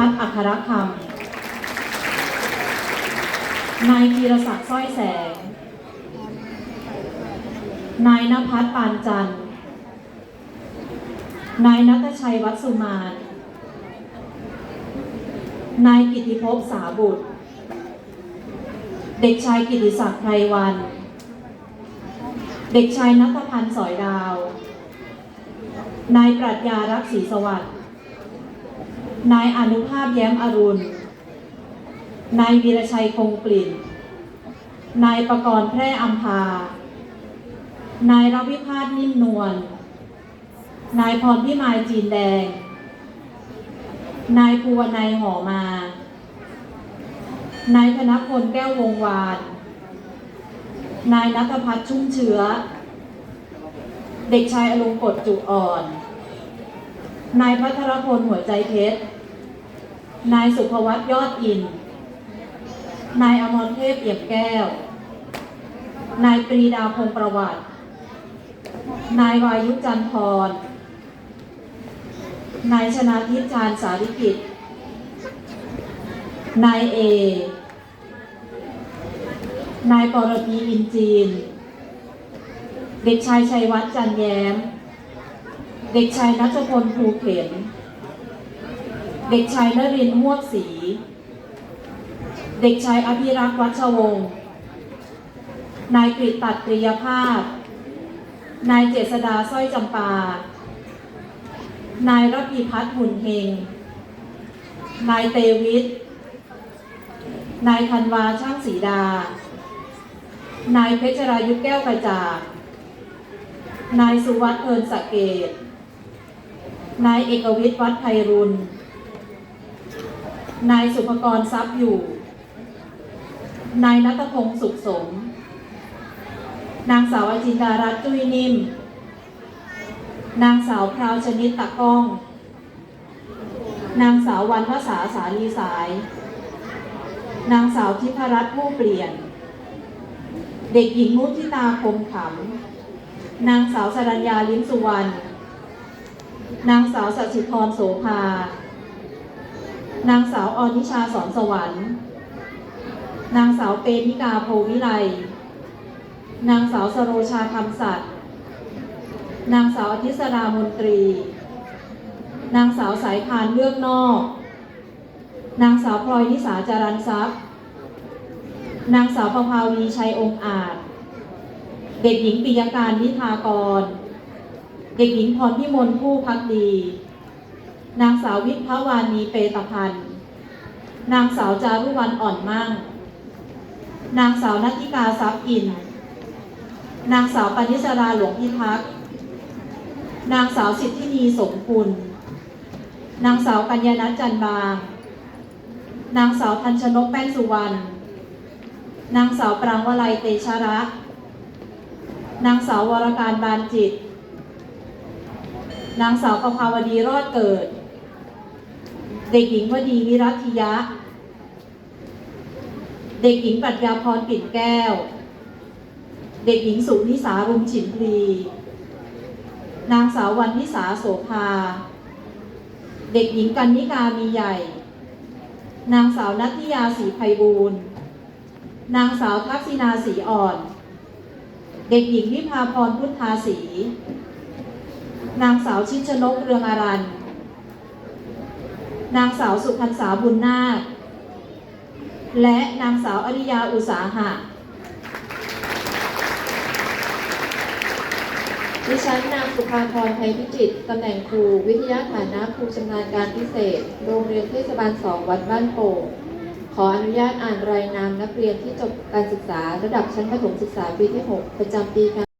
พัฒน์อัครคำนายธีรศักดิ์สร้อยแสง นายนภัสปานจันทร์ นายนัทชัยวัสุมานนายกิติภพสาบุตร เด็กชายกิติศักดิ์ไพรวัน เด็กชายนัทพันธ์สอยดาว นายปรัชญารักศรีสวัสดิ์ นายอนุภาพแย้มอรุณ นายวีรชัยคงกลิ่น นายประกรณ์แพร่อัมพา นายรวิพาสนิ่มนวล นายพรพิมายจีนแดง นายภูวนายหอมา นายธนพลแก้ววงวาน นายนัทพัฒน์ชุ่มเชื้อ เด็กชายอลงกฎจุอ่อน นายพัทรพลหัวใจเพชร นายสุภวัตยอดอิน นายอมรเทพเอี่ยมแก้ว นายปรีดาพงประวัติ นายวายุจันทร์พร นายชนาทิพย์ชาญสาริกิจ นายเอ นายปรพีอินจีน เด็กชายชัยวัฒน์จันแย้ม เด็กชายนัชพลภูเข็มเด็กชายนรินทร์ม่วงศรี เด็กชายอภิรักษ์วัชวงศ์ นายกฤตตัดตรียภาพ นายเจษดาสร้อยจำปา นายระพีพัฒน์หุ่นเฮง นายเตวิท นายธันวาช่างสีดา นายเพชรรายุทธแก้วกระจ่างนายสุวัฒน์เอิญสะเกต นายเอกวิทย์วัดไพรุณนายสุภกรทรัพย์อยู่ นายนัทพงศ์สุขสม นางสาวอจินดารัตจุ้ยนิ่ม นางสาวพราวชนิดตะก้อง นางสาววันภาษาสาลีสาย นางสาวทิพรัตน์ผู้เปลี่ยน เด็กหญิงมุทิตาคมขำนางสาวสรัญญาลิ้มสุวรรณ นางสาวสัชิพรโสภา นางสาวอนิชาสอนสวรรค์ นางสาวเปนิกาโพวิไล นางสาวสโรชาคำสัตย์ นางสาวอธิสรามนตรี นางสาวสายพานเลือกนอก นางสาวพลอยนิสาจารันทรัพย์ นางสาวประภาวีชัยองค์อาจ เด็กหญิงปิยการนิธากร เด็กหญิงพรพิมลผู้พักดี นางสาววิภาวานีเปตพันธ์ นางสาวจารุวรรณอ่อนมั่ง นางสาวนัทธิกาทรัพย์อิน นางสาวปณิสราหลวงพิทักษ์ นางสาวสิทธินีสมคุณ นางสาวกัญญาณัฐจันบาง นางสาวทันชนกแป้นสุวรรณ นางสาวปรางวลัยเตชะระ นางสาววรการบานจิต นางสาวประภาวดีรอดเกิด เด็กหญิงวดีวิรัติยะ เด็กหญิงปรัชญาพรปิ่นแก้ว เด็กหญิงสุนิสารุมฉินพลีนางสาววันนิสาโสภา เด็กหญิงกันนิกามีใหญ่ นางสาวนัทิยาศรีไพบูรณ์นางสาวทักษิณาศรีอ่อน เด็กหญิงวิภาพรพุทธาศรี นางสาวชิดชนกเรืองอารันนางสาวสุพรรณษาบุญนาค และนางสาวอริยาอุตสาหะ ดิฉันนางสุภาพรไทยพิจิต ตำแหน่งครู วิทยาฐานะครูชำนาญการพิเศษ โรงเรียนเทศบาล2วัดบ้านโป่งขออนุญาตอ่านรายนามนักเรียนที่จบการศึกษาระดับชั้นประถมศึกษาปีที่ 6 ประจำปีการ